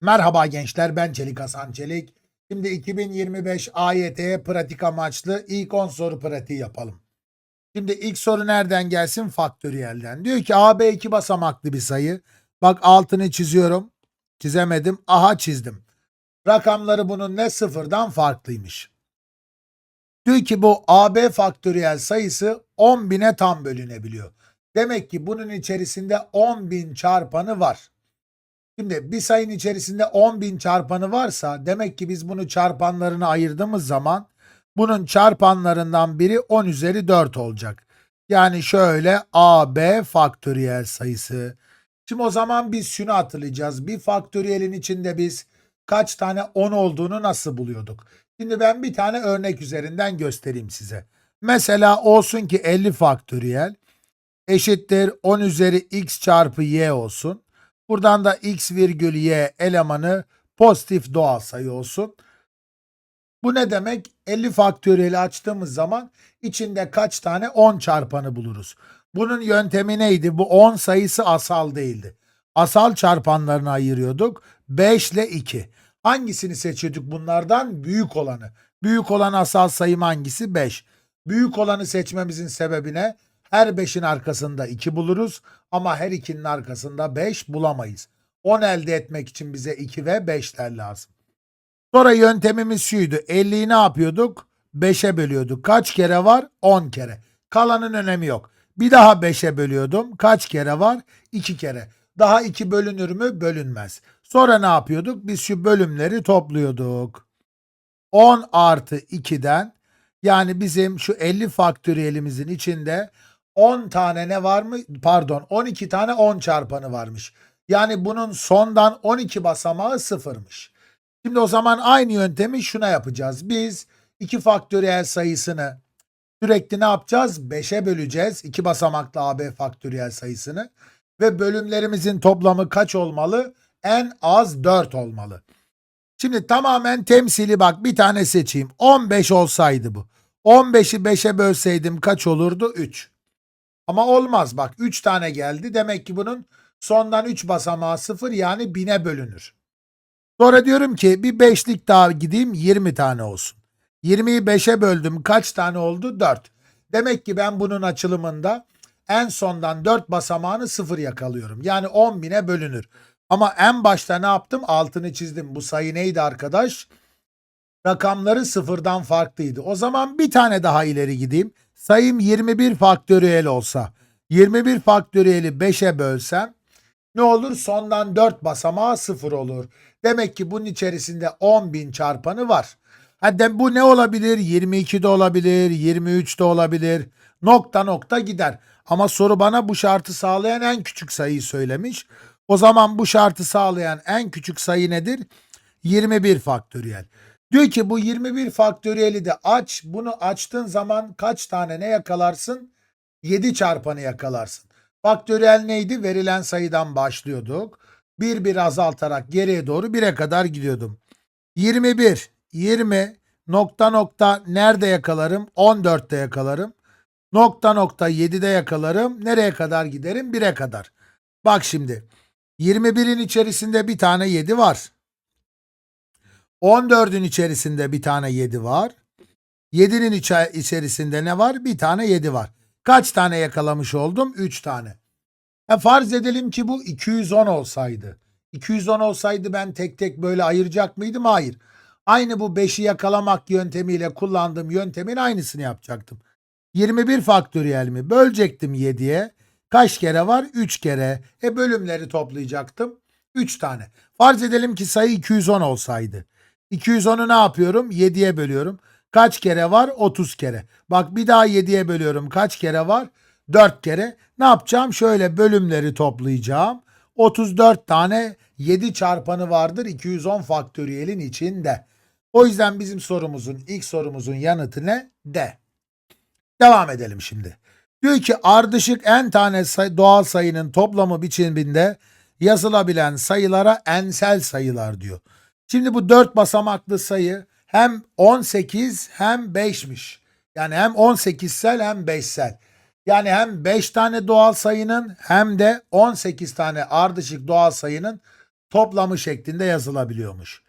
Merhaba gençler ben Çelik Hasan Çelik. Şimdi 2025 AYT pratik amaçlı ilk 10 soru pratiği yapalım. Şimdi ilk soru nereden gelsin? Faktöriyelden. Diyor ki AB iki basamaklı bir sayı. Bak altını çiziyorum. Çizemedim. Aha çizdim. Rakamları bunun ne sıfırdan farklıymış. Diyor ki bu AB faktöriyel sayısı 10 bine tam bölünebiliyor. Demek ki bunun içerisinde 10 bin çarpanı var. Şimdi bir sayının içerisinde 10 bin çarpanı varsa demek ki biz bunu çarpanlarına ayırdığımız zaman bunun çarpanlarından biri 10 üzeri 4 olacak. Yani şöyle AB faktöriyel sayısı. Şimdi o zaman biz şunu hatırlayacağız. Bir faktöriyelin içinde biz kaç tane 10 olduğunu nasıl buluyorduk? Şimdi ben bir tane örnek üzerinden göstereyim size. Mesela olsun ki 50 faktöriyel eşittir 10 üzeri x çarpı y olsun. Buradan da x virgül y elemanı pozitif doğal sayı olsun. Bu ne demek? 50 faktöriyeli açtığımız zaman içinde kaç tane 10 çarpanı buluruz. Bunun yöntemi neydi? Bu 10 sayısı asal değildi. Asal çarpanlarını ayırıyorduk. 5 ile 2. Hangisini seçiyorduk bunlardan? Büyük olanı. Büyük olan asal sayım hangisi? 5. Büyük olanı seçmemizin sebebi ne? Her 5'in arkasında 2 buluruz ama her 2'nin arkasında 5 bulamayız. 10 elde etmek için bize 2 ve 5'ler lazım. Sonra yöntemimiz şuydu. 50'yi ne yapıyorduk? 5'e bölüyorduk. Kaç kere var? 10 kere. Kalanın önemi yok. Bir daha 5'e bölüyordum. Kaç kere var? 2 kere. Daha 2 bölünür mü? Bölünmez. Sonra ne yapıyorduk? Biz şu bölümleri topluyorduk. 10 artı 2'den yani bizim şu 50 faktöriyelimizin içinde 10 tane ne var mı? Pardon 12 tane 10 çarpanı varmış. Yani bunun sondan 12 basamağı sıfırmış. Şimdi o zaman aynı yöntemi şuna yapacağız. Biz 2 faktöriyel sayısını sürekli ne yapacağız? 5'e böleceğiz. 2 basamaklı AB faktöriyel sayısını. Ve bölümlerimizin toplamı kaç olmalı? En az 4 olmalı. Şimdi tamamen temsili bak bir tane seçeyim. 15 olsaydı bu. 15'i 5'e bölseydim kaç olurdu? 3. Ama olmaz bak 3 tane geldi. Demek ki bunun sondan 3 basamağı 0 yani 1000'e bölünür. Sonra diyorum ki bir 5'lik daha gideyim 20 tane olsun. 20'yi 5'e böldüm kaç tane oldu? 4. Demek ki ben bunun açılımında en sondan 4 basamağını 0 yakalıyorum. Yani 10 bine bölünür. Ama en başta ne yaptım? Altını çizdim. Bu sayı neydi arkadaş? Rakamları sıfırdan farklıydı. O zaman bir tane daha ileri gideyim. Sayım 21 faktöriyel olsa. 21 faktöriyeli 5'e bölsem ne olur? Sondan 4 basamağı 0 olur. Demek ki bunun içerisinde 10.000 çarpanı var. Hadi bu ne olabilir? 22 de olabilir, 23 de olabilir. Nokta nokta gider. Ama soru bana bu şartı sağlayan en küçük sayıyı söylemiş. O zaman bu şartı sağlayan en küçük sayı nedir? 21 faktöriyel. Diyor ki bu 21 faktöriyeli de aç. Bunu açtığın zaman kaç tane ne yakalarsın? 7 çarpanı yakalarsın. Faktöriyel neydi? Verilen sayıdan başlıyorduk. Bir bir azaltarak geriye doğru 1'e kadar gidiyordum. 21, 20, nokta nokta nerede yakalarım? 14'te yakalarım. Nokta nokta 7'de yakalarım. Nereye kadar giderim? 1'e kadar. Bak şimdi. 21'in içerisinde bir tane 7 var. 14'ün içerisinde bir tane 7 var. 7'nin içe- içerisinde ne var? Bir tane 7 var. Kaç tane yakalamış oldum? 3 tane. Ha, farz edelim ki bu 210 olsaydı. 210 olsaydı ben tek tek böyle ayıracak mıydım? Hayır. Aynı bu 5'i yakalamak yöntemiyle kullandığım yöntemin aynısını yapacaktım. 21 faktöriyel mi? Bölecektim 7'ye. Kaç kere var? 3 kere. E bölümleri toplayacaktım. 3 tane. Farz edelim ki sayı 210 olsaydı. 210'u ne yapıyorum? 7'ye bölüyorum. Kaç kere var? 30 kere. Bak bir daha 7'ye bölüyorum. Kaç kere var? 4 kere. Ne yapacağım? Şöyle bölümleri toplayacağım. 34 tane 7 çarpanı vardır 210 faktöriyelin içinde. O yüzden bizim sorumuzun ilk sorumuzun yanıtı ne? D. Devam edelim şimdi. Diyor ki ardışık en tane say- doğal sayının toplamı biçiminde yazılabilen sayılara ensel sayılar diyor. Şimdi bu 4 basamaklı sayı hem 18 hem 5'miş. Yani hem 18'sel hem 5'sel. Yani hem 5 tane doğal sayının hem de 18 tane ardışık doğal sayının toplamı şeklinde yazılabiliyormuş.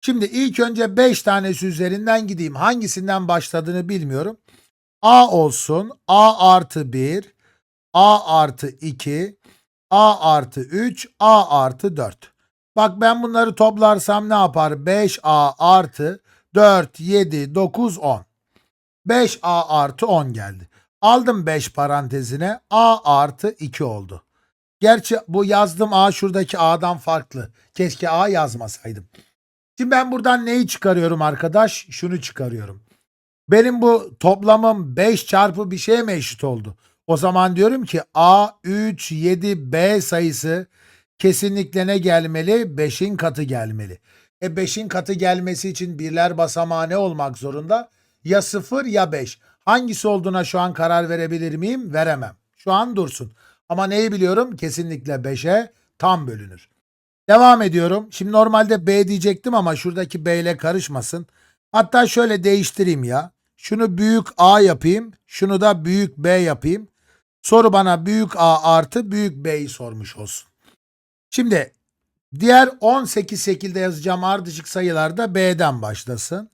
Şimdi ilk önce 5 tanesi üzerinden gideyim. Hangisinden başladığını bilmiyorum. A olsun. A artı 1. A artı 2. A artı 3. A artı 4. Bak ben bunları toplarsam ne yapar? 5A artı 4, 7, 9, 10. 5A artı 10 geldi. Aldım 5 parantezine. A artı 2 oldu. Gerçi bu yazdığım A şuradaki A'dan farklı. Keşke A yazmasaydım. Şimdi ben buradan neyi çıkarıyorum arkadaş? Şunu çıkarıyorum. Benim bu toplamım 5 çarpı bir şeye mi eşit oldu? O zaman diyorum ki A, 3, 7, B sayısı kesinlikle ne gelmeli? 5'in katı gelmeli. E 5'in katı gelmesi için birler basamağı ne olmak zorunda? Ya 0 ya 5. Hangisi olduğuna şu an karar verebilir miyim? Veremem. Şu an dursun. Ama neyi biliyorum? Kesinlikle 5'e tam bölünür. Devam ediyorum. Şimdi normalde B diyecektim ama şuradaki B ile karışmasın. Hatta şöyle değiştireyim ya. Şunu büyük A yapayım. Şunu da büyük B yapayım. Soru bana büyük A artı büyük B'yi sormuş olsun. Şimdi diğer 18 şekilde yazacağım ardışık sayılarda B'den başlasın.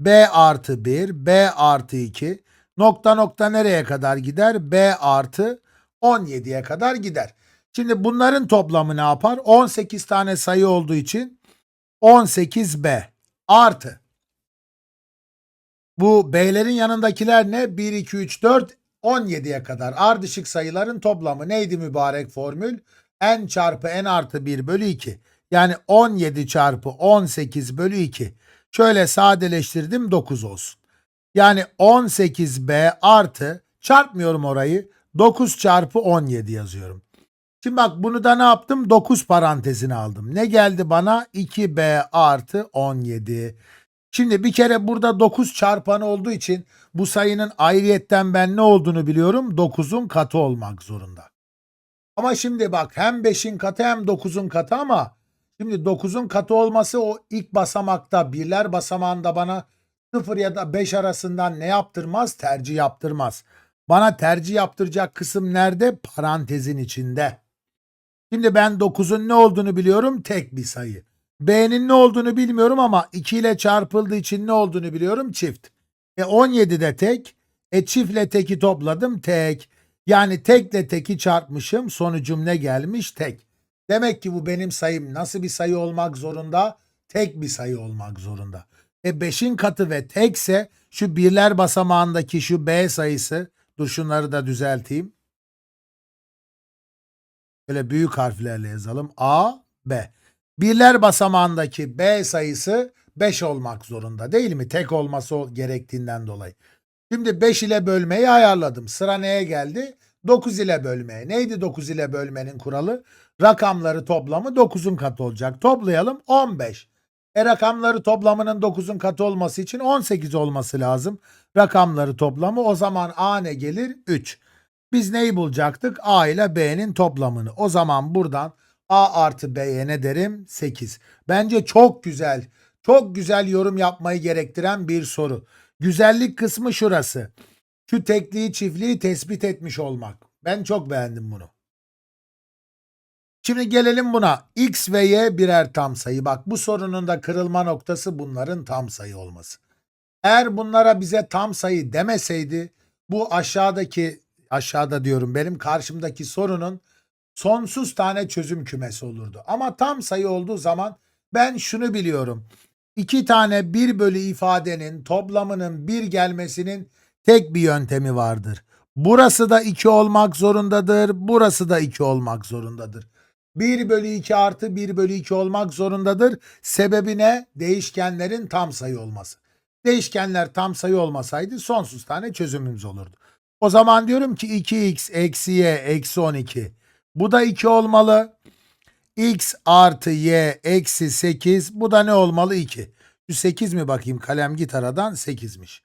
B artı 1, B artı 2. Nokta nokta nereye kadar gider? B artı 17'ye kadar gider. Şimdi bunların toplamı ne yapar? 18 tane sayı olduğu için 18B artı. Bu B'lerin yanındakiler ne? 1, 2, 3, 4, 17'ye kadar. Ardışık sayıların toplamı neydi mübarek formül? N çarpı N artı 1 bölü 2. Yani 17 çarpı 18 bölü 2. Şöyle sadeleştirdim 9 olsun. Yani 18B artı çarpmıyorum orayı 9 çarpı 17 yazıyorum. Şimdi bak bunu da ne yaptım? 9 parantezine aldım. Ne geldi bana? 2B artı 17. Şimdi bir kere burada 9 çarpanı olduğu için bu sayının ayrıyetten ben ne olduğunu biliyorum. 9'un katı olmak zorunda. Ama şimdi bak hem 5'in katı hem 9'un katı ama şimdi 9'un katı olması o ilk basamakta birler basamağında bana 0 ya da 5 arasından ne yaptırmaz? Tercih yaptırmaz. Bana tercih yaptıracak kısım nerede? Parantezin içinde. Şimdi ben 9'un ne olduğunu biliyorum. Tek bir sayı. B'nin ne olduğunu bilmiyorum ama 2 ile çarpıldığı için ne olduğunu biliyorum. Çift. E 17 de tek. E çiftle teki topladım. Tek. Yani tekle teki çarpmışım. Sonucum ne gelmiş? Tek. Demek ki bu benim sayım nasıl bir sayı olmak zorunda? Tek bir sayı olmak zorunda. E 5'in katı ve tekse şu birler basamağındaki şu B sayısı dur şunları da düzelteyim. Böyle büyük harflerle yazalım. A, B. Birler basamağındaki B sayısı 5 olmak zorunda değil mi? Tek olması gerektiğinden dolayı. Şimdi 5 ile bölmeyi ayarladım. Sıra neye geldi? 9 ile bölmeye. Neydi 9 ile bölmenin kuralı? Rakamları toplamı 9'un katı olacak. Toplayalım 15. E rakamları toplamının 9'un katı olması için 18 olması lazım. Rakamları toplamı o zaman A ne gelir? 3. Biz neyi bulacaktık? A ile B'nin toplamını. O zaman buradan A artı B'ye ne derim? 8. Bence çok güzel, çok güzel yorum yapmayı gerektiren bir soru. Güzellik kısmı şurası. Şu tekliği çiftliği tespit etmiş olmak. Ben çok beğendim bunu. Şimdi gelelim buna. X ve Y birer tam sayı. Bak bu sorunun da kırılma noktası bunların tam sayı olması. Eğer bunlara bize tam sayı demeseydi bu aşağıdaki aşağıda diyorum benim karşımdaki sorunun sonsuz tane çözüm kümesi olurdu. Ama tam sayı olduğu zaman ben şunu biliyorum. İki tane bir bölü ifadenin toplamının bir gelmesinin tek bir yöntemi vardır. Burası da 2 olmak zorundadır. Burası da 2 olmak zorundadır. 1 bölü 2 artı 1 bölü 2 olmak zorundadır. Sebebi ne? Değişkenlerin tam sayı olması. Değişkenler tam sayı olmasaydı sonsuz tane çözümümüz olurdu. O zaman diyorum ki 2x eksi y eksi 12. Bu da 2 olmalı. X artı y eksi 8. Bu da ne olmalı? 2. Şu 8 mi bakayım kalem git aradan 8'miş.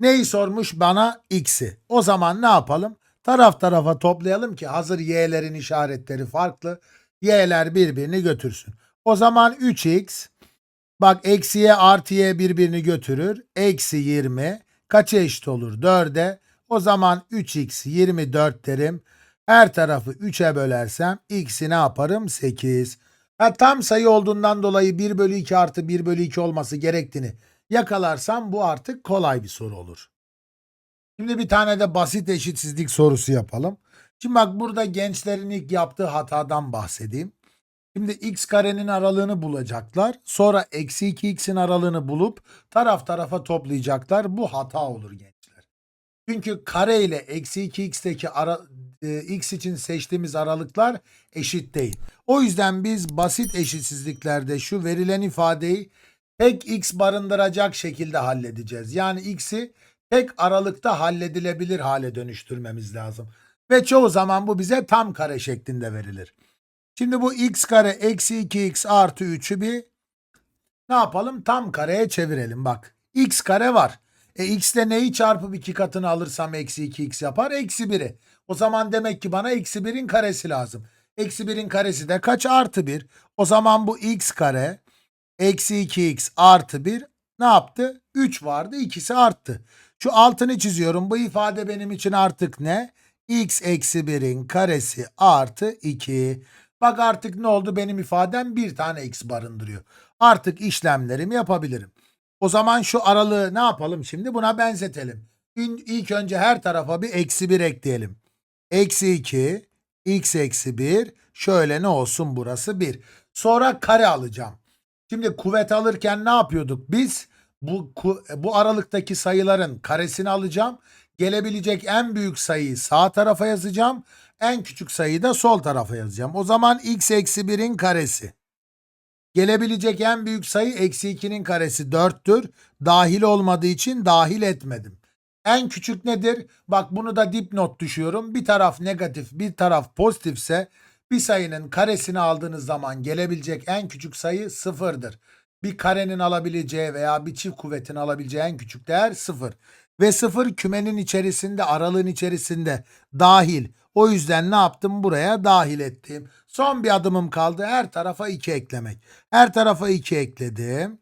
Neyi sormuş bana? X'i. O zaman ne yapalım? Taraf tarafa toplayalım ki hazır y'lerin işaretleri farklı. Y'ler birbirini götürsün. O zaman 3x bak eksi y artı y birbirini götürür. Eksi 20 kaça eşit olur? 4'e. O zaman 3x 24 derim. Her tarafı 3'e bölersem x'i ne yaparım? 8. Ha, tam sayı olduğundan dolayı 1 bölü 2 artı 1 bölü 2 olması gerektiğini yakalarsam bu artık kolay bir soru olur. Şimdi bir tane de basit eşitsizlik sorusu yapalım. Şimdi bak burada gençlerin ilk yaptığı hatadan bahsedeyim. Şimdi x karenin aralığını bulacaklar. Sonra eksi 2x'in aralığını bulup taraf tarafa toplayacaklar. Bu hata olur gençler. Çünkü kare ile eksi 2x'teki ara, e, x için seçtiğimiz aralıklar eşit değil. O yüzden biz basit eşitsizliklerde şu verilen ifadeyi tek x barındıracak şekilde halledeceğiz. Yani x'i tek aralıkta halledilebilir hale dönüştürmemiz lazım. Ve çoğu zaman bu bize tam kare şeklinde verilir. Şimdi bu x kare eksi 2x artı 3'ü bir ne yapalım? Tam kareye çevirelim bak. x kare var. E x ile neyi çarpıp iki katını alırsam eksi 2x yapar? Eksi 1'i. O zaman demek ki bana eksi 1'in karesi lazım. Eksi 1'in karesi de kaç? Artı 1. O zaman bu x kare eksi 2x artı 1 ne yaptı? 3 vardı ikisi arttı. Şu altını çiziyorum. Bu ifade benim için artık ne? x eksi 1'in karesi artı 2. Bak artık ne oldu? Benim ifadem bir tane x barındırıyor. Artık işlemlerimi yapabilirim. O zaman şu aralığı ne yapalım şimdi? Buna benzetelim. İlk önce her tarafa bir eksi 1 ekleyelim. Eksi 2, x eksi 1. Şöyle ne olsun burası 1. Sonra kare alacağım. Şimdi kuvvet alırken ne yapıyorduk? Biz bu, bu aralıktaki sayıların karesini alacağım. Gelebilecek en büyük sayıyı sağ tarafa yazacağım. En küçük sayıyı da sol tarafa yazacağım. O zaman x eksi 1'in karesi. Gelebilecek en büyük sayı eksi 2'nin karesi 4'tür. Dahil olmadığı için dahil etmedim. En küçük nedir? Bak bunu da dipnot düşüyorum. Bir taraf negatif bir taraf pozitifse bir sayının karesini aldığınız zaman gelebilecek en küçük sayı sıfırdır. Bir karenin alabileceği veya bir çift kuvvetin alabileceği en küçük değer sıfır. Ve sıfır kümenin içerisinde aralığın içerisinde dahil. O yüzden ne yaptım? Buraya dahil ettim. Son bir adımım kaldı. Her tarafa 2 eklemek. Her tarafa 2 ekledim.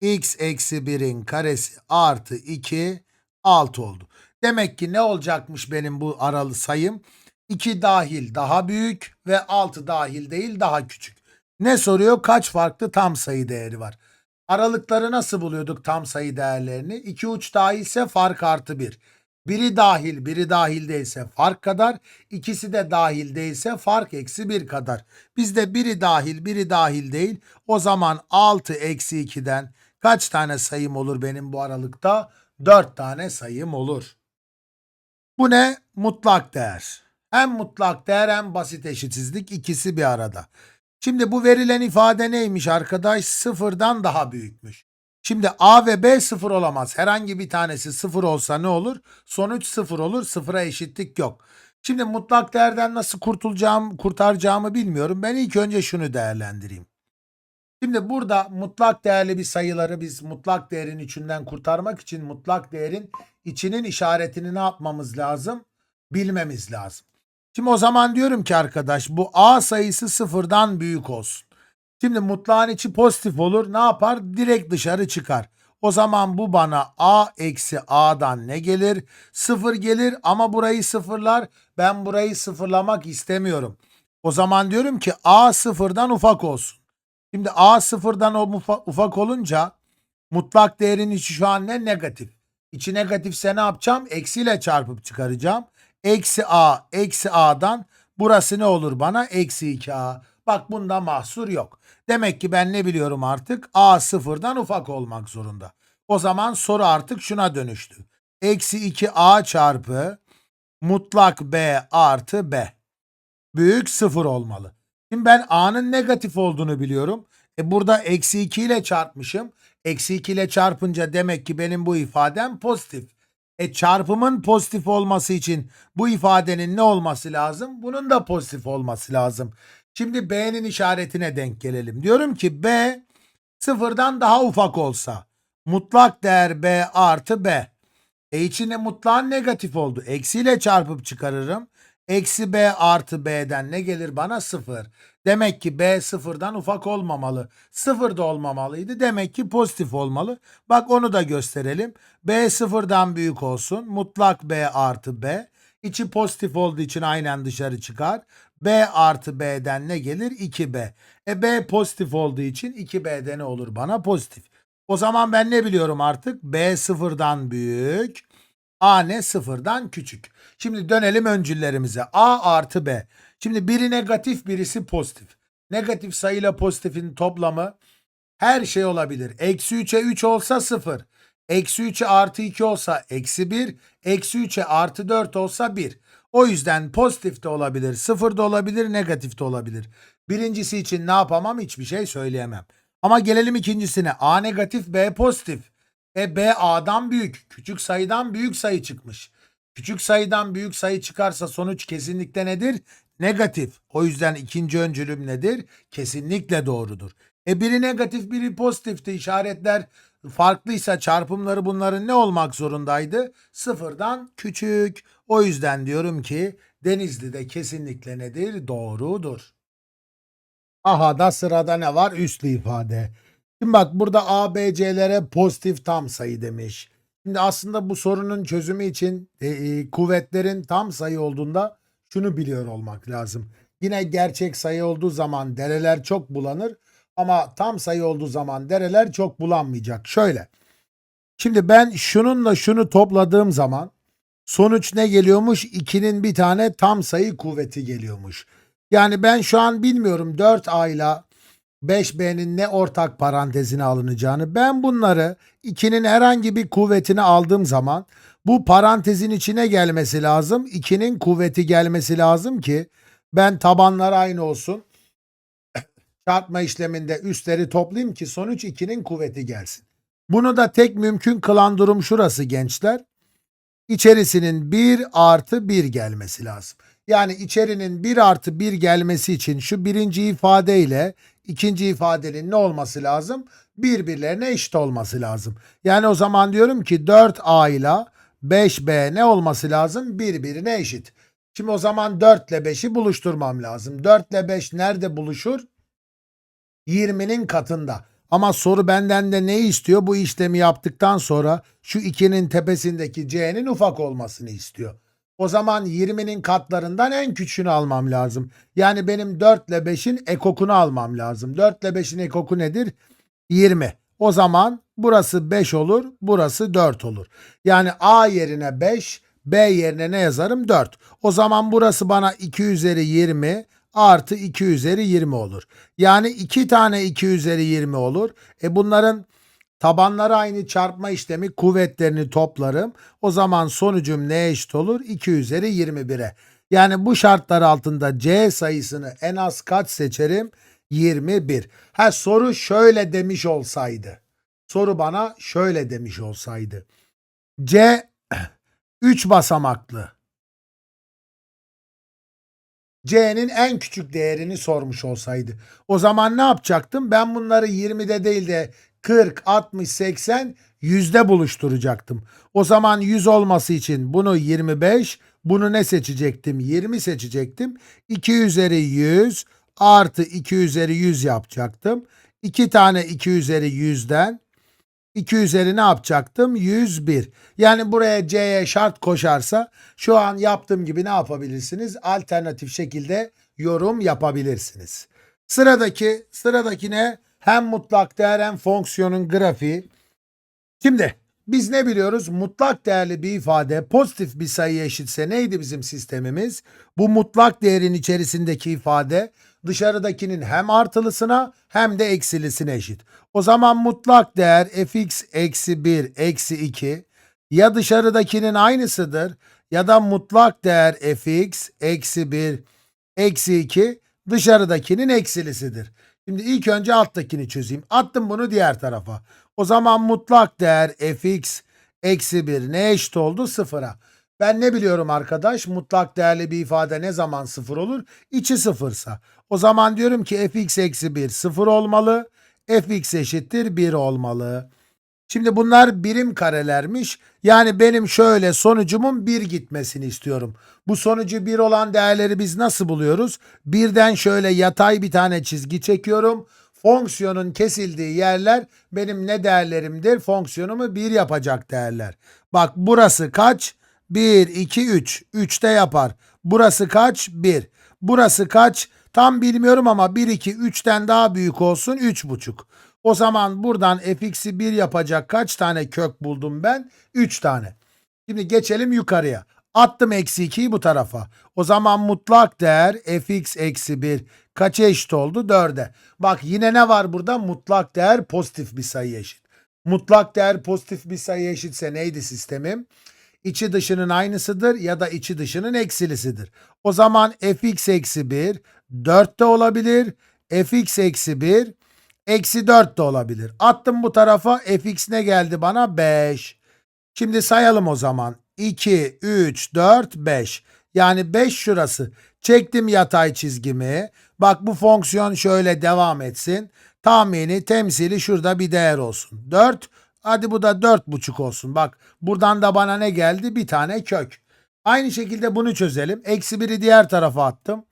x eksi 1'in karesi artı 2 6 oldu. Demek ki ne olacakmış benim bu aralı sayım? 2 dahil daha büyük ve 6 dahil değil daha küçük. Ne soruyor? Kaç farklı tam sayı değeri var? Aralıkları nasıl buluyorduk tam sayı değerlerini? İki uç dahilse fark artı 1. Biri dahil, biri dahil değilse fark kadar, ikisi de dahil değilse fark eksi 1 kadar. Bizde biri dahil, biri dahil değil. O zaman 6 eksi 2'den kaç tane sayım olur benim bu aralıkta? 4 tane sayım olur. Bu ne? Mutlak değer. Hem mutlak değer hem basit eşitsizlik ikisi bir arada. Şimdi bu verilen ifade neymiş arkadaş? Sıfırdan daha büyükmüş. Şimdi A ve B sıfır olamaz. Herhangi bir tanesi sıfır olsa ne olur? Sonuç sıfır olur. Sıfıra eşitlik yok. Şimdi mutlak değerden nasıl kurtulacağım, kurtaracağımı bilmiyorum. Ben ilk önce şunu değerlendireyim. Şimdi burada mutlak değerli bir sayıları biz mutlak değerin içinden kurtarmak için mutlak değerin içinin işaretini ne yapmamız lazım? Bilmemiz lazım. Şimdi o zaman diyorum ki arkadaş bu A sayısı sıfırdan büyük olsun. Şimdi mutlağın içi pozitif olur. Ne yapar? Direkt dışarı çıkar. O zaman bu bana A eksi A'dan ne gelir? Sıfır gelir ama burayı sıfırlar. Ben burayı sıfırlamak istemiyorum. O zaman diyorum ki A sıfırdan ufak olsun. Şimdi A sıfırdan o ufak olunca mutlak değerin içi şu an ne? Negatif. İçi negatifse ne yapacağım? Eksiyle çarpıp çıkaracağım. Eksi A eksi A'dan burası ne olur bana? Eksi 2A. Bak bunda mahsur yok. Demek ki ben ne biliyorum artık? A sıfırdan ufak olmak zorunda. O zaman soru artık şuna dönüştü. Eksi 2A çarpı mutlak B artı B. Büyük sıfır olmalı. Şimdi ben A'nın negatif olduğunu biliyorum. E burada eksi 2 ile çarpmışım. Eksi 2 ile çarpınca demek ki benim bu ifadem pozitif. E çarpımın pozitif olması için bu ifadenin ne olması lazım? Bunun da pozitif olması lazım. Şimdi B'nin işaretine denk gelelim. Diyorum ki B sıfırdan daha ufak olsa mutlak değer B artı B. E içinde mutlağın negatif oldu. Eksiyle çarpıp çıkarırım. Eksi B artı B'den ne gelir bana? Sıfır. Demek ki B sıfırdan ufak olmamalı. Sıfır da olmamalıydı. Demek ki pozitif olmalı. Bak onu da gösterelim. B sıfırdan büyük olsun. Mutlak B artı B. İçi pozitif olduğu için aynen dışarı çıkar. B artı B'den ne gelir? 2B. E B pozitif olduğu için 2B'de ne olur bana? Pozitif. O zaman ben ne biliyorum artık? B sıfırdan büyük. A ne? Sıfırdan küçük. Şimdi dönelim öncüllerimize. A artı B. Şimdi biri negatif birisi pozitif. Negatif sayıyla pozitifin toplamı her şey olabilir. Eksi 3'e 3 olsa 0. Eksi 3'e artı 2 olsa eksi 1. Eksi 3'e artı 4 olsa 1. O yüzden pozitif de olabilir, sıfır da olabilir, negatif de olabilir. Birincisi için ne yapamam hiçbir şey söyleyemem. Ama gelelim ikincisine. A negatif, B pozitif. E B A'dan büyük. Küçük sayıdan büyük sayı çıkmış. Küçük sayıdan büyük sayı çıkarsa sonuç kesinlikle nedir? Negatif. O yüzden ikinci öncülüm nedir? Kesinlikle doğrudur. E biri negatif biri pozitifti. İşaretler farklıysa çarpımları bunların ne olmak zorundaydı? Sıfırdan küçük. O yüzden diyorum ki Denizli'de kesinlikle nedir? Doğrudur. Aha da sırada ne var? Üslü ifade. Şimdi bak burada A, B, C'lere pozitif tam sayı demiş. Şimdi aslında bu sorunun çözümü için e, e, kuvvetlerin tam sayı olduğunda şunu biliyor olmak lazım. Yine gerçek sayı olduğu zaman dereler çok bulanır ama tam sayı olduğu zaman dereler çok bulanmayacak. Şöyle. Şimdi ben şununla şunu topladığım zaman sonuç ne geliyormuş? 2'nin bir tane tam sayı kuvveti geliyormuş. Yani ben şu an bilmiyorum 4A ile 5B'nin ne ortak parantezine alınacağını. Ben bunları 2'nin herhangi bir kuvvetini aldığım zaman bu parantezin içine gelmesi lazım. 2'nin kuvveti gelmesi lazım ki ben tabanlar aynı olsun. Çarpma işleminde üstleri toplayayım ki sonuç 2'nin kuvveti gelsin. Bunu da tek mümkün kılan durum şurası gençler. İçerisinin 1 artı 1 gelmesi lazım. Yani içerinin 1 artı 1 gelmesi için şu birinci ifadeyle ikinci ifadenin ne olması lazım? Birbirlerine eşit olması lazım. Yani o zaman diyorum ki 4A ile 5B ne olması lazım? Birbirine eşit. Şimdi o zaman 4 ile 5'i buluşturmam lazım. 4 ile 5 nerede buluşur? 20'nin katında. Ama soru benden de ne istiyor? Bu işlemi yaptıktan sonra şu 2'nin tepesindeki c'nin ufak olmasını istiyor. O zaman 20'nin katlarından en küçüğünü almam lazım. Yani benim 4 ile 5'in ekokunu almam lazım. 4 ile 5'in ekoku nedir? 20. O zaman burası 5 olur, burası 4 olur. Yani A yerine 5, B yerine ne yazarım? 4. O zaman burası bana 2 üzeri 20 artı 2 üzeri 20 olur. Yani 2 tane 2 üzeri 20 olur. E bunların tabanları aynı çarpma işlemi kuvvetlerini toplarım. O zaman sonucum ne eşit olur? 2 üzeri 21'e. Yani bu şartlar altında C sayısını en az kaç seçerim? 21. Ha soru şöyle demiş olsaydı. Soru bana şöyle demiş olsaydı. C 3 basamaklı. C'nin en küçük değerini sormuş olsaydı. O zaman ne yapacaktım? Ben bunları 20'de değil de 40, 60, 80, 100'de buluşturacaktım. O zaman 100 olması için bunu 25, bunu ne seçecektim? 20 seçecektim. 2 üzeri 100 artı 2 üzeri 100 yapacaktım. 2 tane 2 üzeri 100'den 2 üzeri ne yapacaktım? 101. Yani buraya C'ye şart koşarsa şu an yaptığım gibi ne yapabilirsiniz? Alternatif şekilde yorum yapabilirsiniz. Sıradaki sıradaki ne? Hem mutlak değer hem fonksiyonun grafiği. Şimdi biz ne biliyoruz? Mutlak değerli bir ifade pozitif bir sayı eşitse neydi bizim sistemimiz? Bu mutlak değerin içerisindeki ifade dışarıdakinin hem artılısına hem de eksilisine eşit. O zaman mutlak değer fx eksi 1 eksi 2 ya dışarıdakinin aynısıdır ya da mutlak değer fx eksi 1 eksi 2 dışarıdakinin eksilisidir. Şimdi ilk önce alttakini çözeyim. Attım bunu diğer tarafa. O zaman mutlak değer fx eksi 1 ne eşit oldu? Sıfıra. Ben ne biliyorum arkadaş? Mutlak değerli bir ifade ne zaman sıfır olur? İçi sıfırsa. O zaman diyorum ki fx eksi 1 sıfır olmalı. fx eşittir 1 olmalı. Şimdi bunlar birim karelermiş. Yani benim şöyle sonucumun 1 gitmesini istiyorum. Bu sonucu 1 olan değerleri biz nasıl buluyoruz? Birden şöyle yatay bir tane çizgi çekiyorum. Fonksiyonun kesildiği yerler benim ne değerlerimdir? Fonksiyonumu 1 yapacak değerler. Bak burası kaç? 1, 2, 3. 3'te yapar. Burası kaç? 1. Burası kaç? Tam bilmiyorum ama 1, 2, 3'ten daha büyük olsun 3,5. O zaman buradan fx'i 1 yapacak kaç tane kök buldum ben? 3 tane. Şimdi geçelim yukarıya. Attım eksi 2'yi bu tarafa. O zaman mutlak değer fx eksi 1 kaça eşit oldu? 4'e. Bak yine ne var burada? Mutlak değer pozitif bir sayı eşit. Mutlak değer pozitif bir sayı eşitse neydi sistemim? İçi dışının aynısıdır ya da içi dışının eksilisidir. O zaman fx eksi 1 4 de olabilir. fx eksi 1 eksi 4 de olabilir. Attım bu tarafa fx ne geldi bana? 5. Şimdi sayalım o zaman. 2, 3, 4, 5. Yani 5 şurası. Çektim yatay çizgimi. Bak bu fonksiyon şöyle devam etsin. Tahmini temsili şurada bir değer olsun. 4. Hadi bu da 4,5 olsun. Bak buradan da bana ne geldi? Bir tane kök. Aynı şekilde bunu çözelim. Eksi 1'i diğer tarafa attım.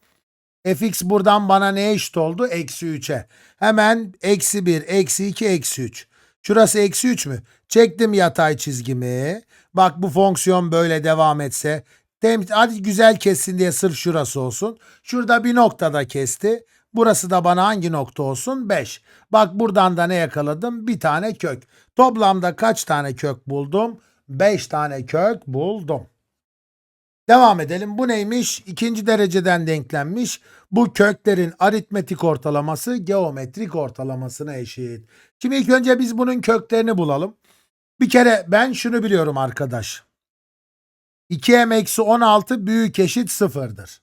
Fx buradan bana ne eşit oldu? Eksi 3'e. Hemen eksi 1, eksi 2, eksi 3. Şurası eksi 3 mü? Çektim yatay çizgimi. Bak bu fonksiyon böyle devam etse. Tem hadi güzel kessin diye sırf şurası olsun. Şurada bir noktada kesti. Burası da bana hangi nokta olsun? 5. Bak buradan da ne yakaladım? Bir tane kök. Toplamda kaç tane kök buldum? 5 tane kök buldum. Devam edelim. Bu neymiş? İkinci dereceden denklenmiş. Bu köklerin aritmetik ortalaması geometrik ortalamasına eşit. Şimdi ilk önce biz bunun köklerini bulalım. Bir kere ben şunu biliyorum arkadaş. 2m eksi 16 büyük eşit sıfırdır.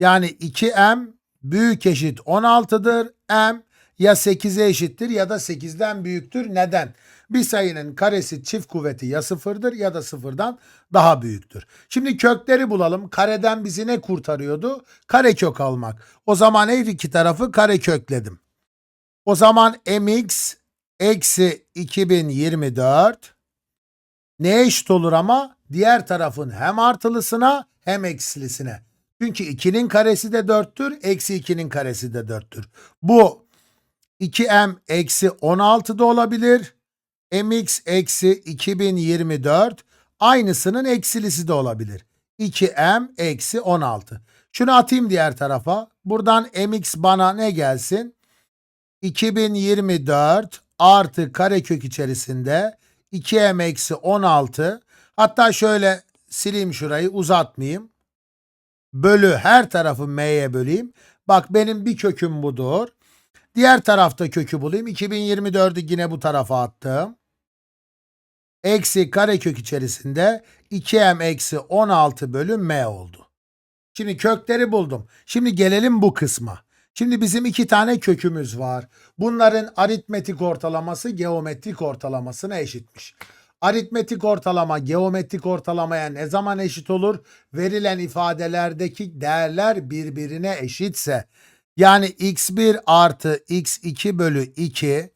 Yani 2m büyük eşit 16'dır. m ya 8'e eşittir ya da 8'den büyüktür. Neden? Bir sayının karesi çift kuvveti ya sıfırdır ya da sıfırdan daha büyüktür. Şimdi kökleri bulalım. Kareden bizi ne kurtarıyordu? Kare kök almak. O zaman her iki tarafı kare kökledim. O zaman mx eksi 2024 neye eşit olur ama? Diğer tarafın hem artılısına hem eksilisine. Çünkü 2'nin karesi de 4'tür, eksi 2'nin karesi de 4'tür. Bu 2m eksi 16 da olabilir. mx eksi 2024 aynısının eksilisi de olabilir. 2m eksi 16. Şunu atayım diğer tarafa. Buradan mx bana ne gelsin? 2024 artı karekök içerisinde 2m eksi 16 hatta şöyle sileyim şurayı uzatmayayım. Bölü her tarafı m'ye böleyim. Bak benim bir köküm budur. Diğer tarafta kökü bulayım. 2024'ü yine bu tarafa attım. Eksi karekök içerisinde 2m eksi 16 bölü m oldu. Şimdi kökleri buldum. Şimdi gelelim bu kısma. Şimdi bizim iki tane kökümüz var. Bunların aritmetik ortalaması geometrik ortalamasına eşitmiş. Aritmetik ortalama geometrik ortalamaya ne zaman eşit olur? Verilen ifadelerdeki değerler birbirine eşitse. Yani x1 artı x2 bölü 2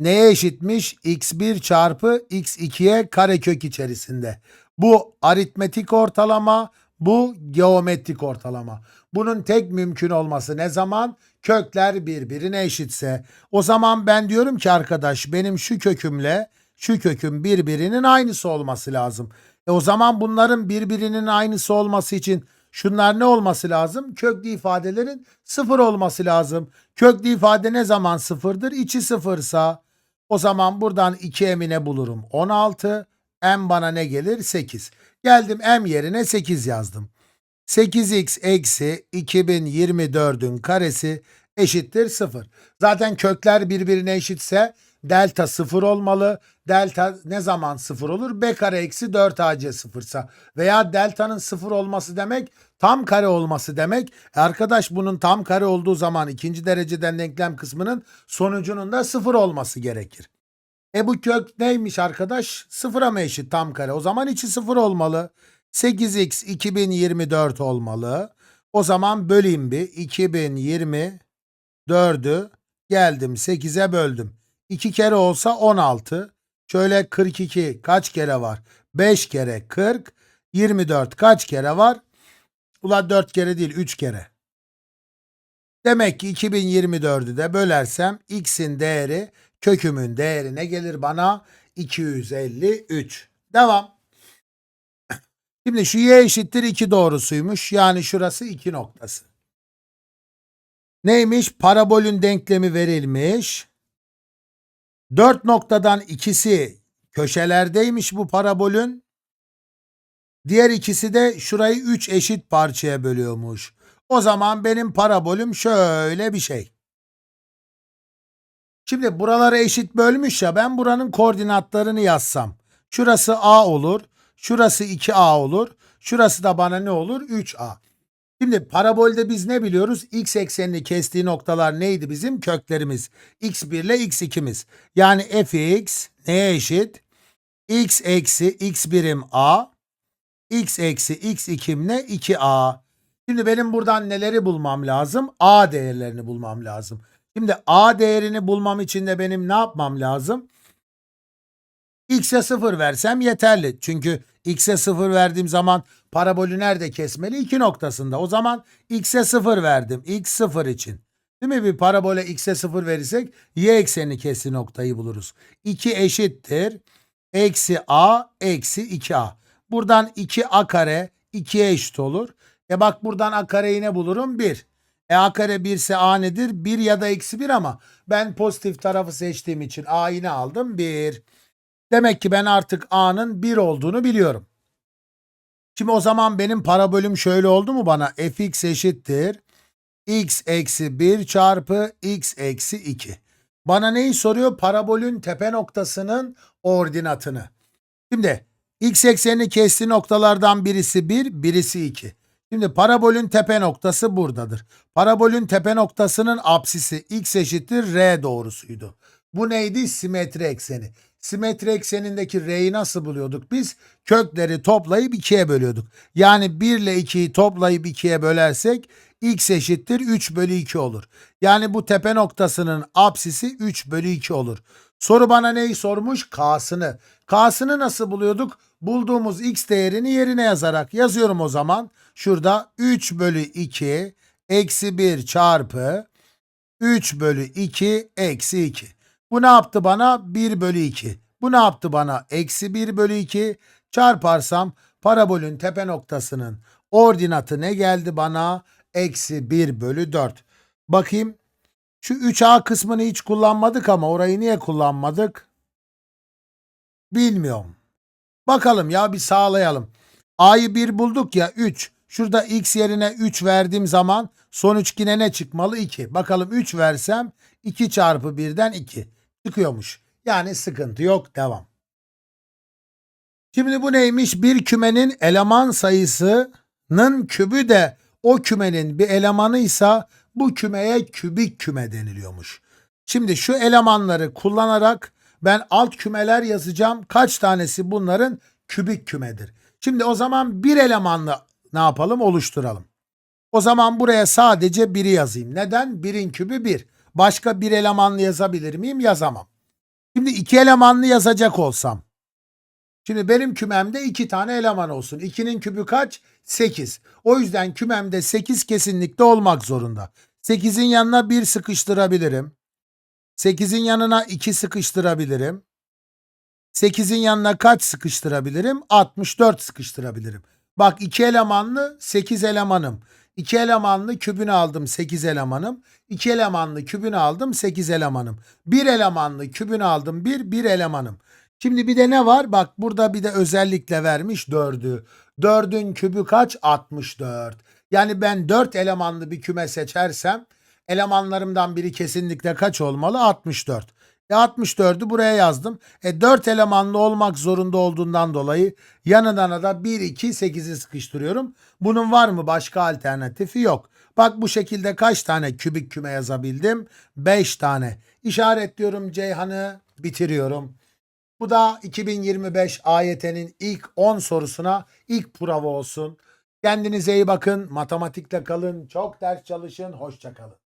neye eşitmiş? x1 çarpı x2'ye karekök içerisinde. Bu aritmetik ortalama, bu geometrik ortalama. Bunun tek mümkün olması ne zaman? Kökler birbirine eşitse. O zaman ben diyorum ki arkadaş benim şu kökümle şu kökün birbirinin aynısı olması lazım. E o zaman bunların birbirinin aynısı olması için şunlar ne olması lazım? Köklü ifadelerin sıfır olması lazım. Köklü ifade ne zaman sıfırdır? İçi sıfırsa o zaman buradan 2 emine bulurum. 16 m bana ne gelir? 8. Geldim m yerine 8 yazdım. 8x eksi 2024'ün karesi eşittir 0. Zaten kökler birbirine eşitse delta 0 olmalı. Delta ne zaman 0 olur? b kare eksi 4ac sıfırsa. Veya delta'nın 0 olması demek tam kare olması demek. Arkadaş bunun tam kare olduğu zaman ikinci dereceden denklem kısmının sonucunun da 0 olması gerekir. E bu kök neymiş arkadaş? Sıfıra mı eşit tam kare? O zaman içi sıfır olmalı. 8x 2024 olmalı. O zaman böleyim bir. 2024'ü geldim 8'e böldüm. 2 kere olsa 16. Şöyle 42 kaç kere var? 5 kere 40. 24 kaç kere var? Ula 4 kere değil 3 kere. Demek ki 2024'ü de bölersem x'in değeri kökümün değeri ne gelir bana? 253. Devam. Şimdi şu y eşittir 2 doğrusuymuş. Yani şurası 2 noktası. Neymiş? Parabolün denklemi verilmiş. Dört noktadan ikisi köşelerdeymiş bu parabolün. Diğer ikisi de şurayı 3 eşit parçaya bölüyormuş. O zaman benim parabolüm şöyle bir şey. Şimdi buraları eşit bölmüş ya ben buranın koordinatlarını yazsam. Şurası A olur. Şurası 2A olur. Şurası da bana ne olur? 3A. Şimdi parabolde biz ne biliyoruz? X eksenini kestiği noktalar neydi bizim? Köklerimiz. X1 ile X2'miz. Yani fx neye eşit? X eksi X birim A. X eksi X ikim ne? 2A. Şimdi benim buradan neleri bulmam lazım? A değerlerini bulmam lazım. Şimdi A değerini bulmam için de benim ne yapmam lazım? X'e 0 versem yeterli. Çünkü X'e 0 verdiğim zaman parabolü nerede kesmeli? 2 noktasında. O zaman X'e 0 verdim. X 0 için. Değil mi? Bir parabole X'e 0 verirsek Y eksenini kestiği noktayı buluruz. 2 eşittir. Eksi A eksi 2A. Buradan 2A kare 2'ye eşit olur. E bak buradan A kareyi ne bulurum? 1. E A kare 1 ise A nedir? 1 ya da eksi 1 ama ben pozitif tarafı seçtiğim için A'yı ne aldım? 1. Demek ki ben artık A'nın 1 olduğunu biliyorum. Şimdi o zaman benim parabolüm şöyle oldu mu bana? fx eşittir. x eksi 1 çarpı x eksi 2. Bana neyi soruyor? Parabolün tepe noktasının ordinatını. Şimdi x eksenini kestiği noktalardan birisi 1, birisi 2. Şimdi parabolün tepe noktası buradadır. Parabolün tepe noktasının apsisi x eşittir r doğrusuydu. Bu neydi? Simetri ekseni. Simetri eksenindeki r'yi nasıl buluyorduk biz? Kökleri toplayıp 2'ye bölüyorduk. Yani 1 ile 2'yi toplayıp 2'ye bölersek x eşittir 3 bölü 2 olur. Yani bu tepe noktasının apsisi 3 bölü 2 olur. Soru bana neyi sormuş? K'sını. K'sını nasıl buluyorduk? Bulduğumuz x değerini yerine yazarak yazıyorum o zaman. Şurada 3 bölü 2 eksi 1 çarpı 3 bölü 2 eksi 2. Bu ne yaptı bana? 1 bölü 2. Bu ne yaptı bana? Eksi 1 bölü 2 çarparsam parabolün tepe noktasının ordinatı ne geldi bana? Eksi 1 bölü 4. Bakayım. Şu 3A kısmını hiç kullanmadık ama orayı niye kullanmadık? Bilmiyorum. Bakalım ya bir sağlayalım. A'yı 1 bulduk ya 3. Şurada x yerine 3 verdiğim zaman sonuç yine ne çıkmalı? 2. Bakalım 3 versem 2 çarpı 1'den 2 çıkıyormuş. Yani sıkıntı yok. Devam. Şimdi bu neymiş? Bir kümenin eleman sayısının kübü de o kümenin bir elemanıysa bu kümeye kübik küme deniliyormuş. Şimdi şu elemanları kullanarak ben alt kümeler yazacağım. Kaç tanesi bunların kübik kümedir. Şimdi o zaman bir elemanlı ne yapalım? Oluşturalım. O zaman buraya sadece biri yazayım. Neden? Birin kübü bir. Başka bir elemanlı yazabilir miyim? Yazamam. Şimdi iki elemanlı yazacak olsam. Şimdi benim kümemde iki tane eleman olsun. 2'nin kübü kaç? 8. O yüzden kümemde 8 kesinlikle olmak zorunda. 8'in yanına 1 sıkıştırabilirim. 8'in yanına 2 sıkıştırabilirim. 8'in yanına kaç sıkıştırabilirim? 64 sıkıştırabilirim. Bak 2 elemanlı 8 elemanım. 2 elemanlı kübünü aldım 8 elemanım. 2 elemanlı kübünü aldım 8 elemanım. 1 elemanlı kübünü aldım 1 1 elemanım. Şimdi bir de ne var? Bak burada bir de özellikle vermiş 4'ü. 4'ün kübü kaç? 64. Yani ben 4 elemanlı bir küme seçersem elemanlarımdan biri kesinlikle kaç olmalı? 64. E 64'ü buraya yazdım. E 4 elemanlı olmak zorunda olduğundan dolayı yanına da 1, 2, 8'i sıkıştırıyorum. Bunun var mı başka alternatifi? Yok. Bak bu şekilde kaç tane kübik küme yazabildim? 5 tane. İşaretliyorum Ceyhan'ı bitiriyorum. Bu da 2025 AYT'nin ilk 10 sorusuna ilk prova olsun. Kendinize iyi bakın. Matematikle kalın. Çok ders çalışın. Hoşça kalın.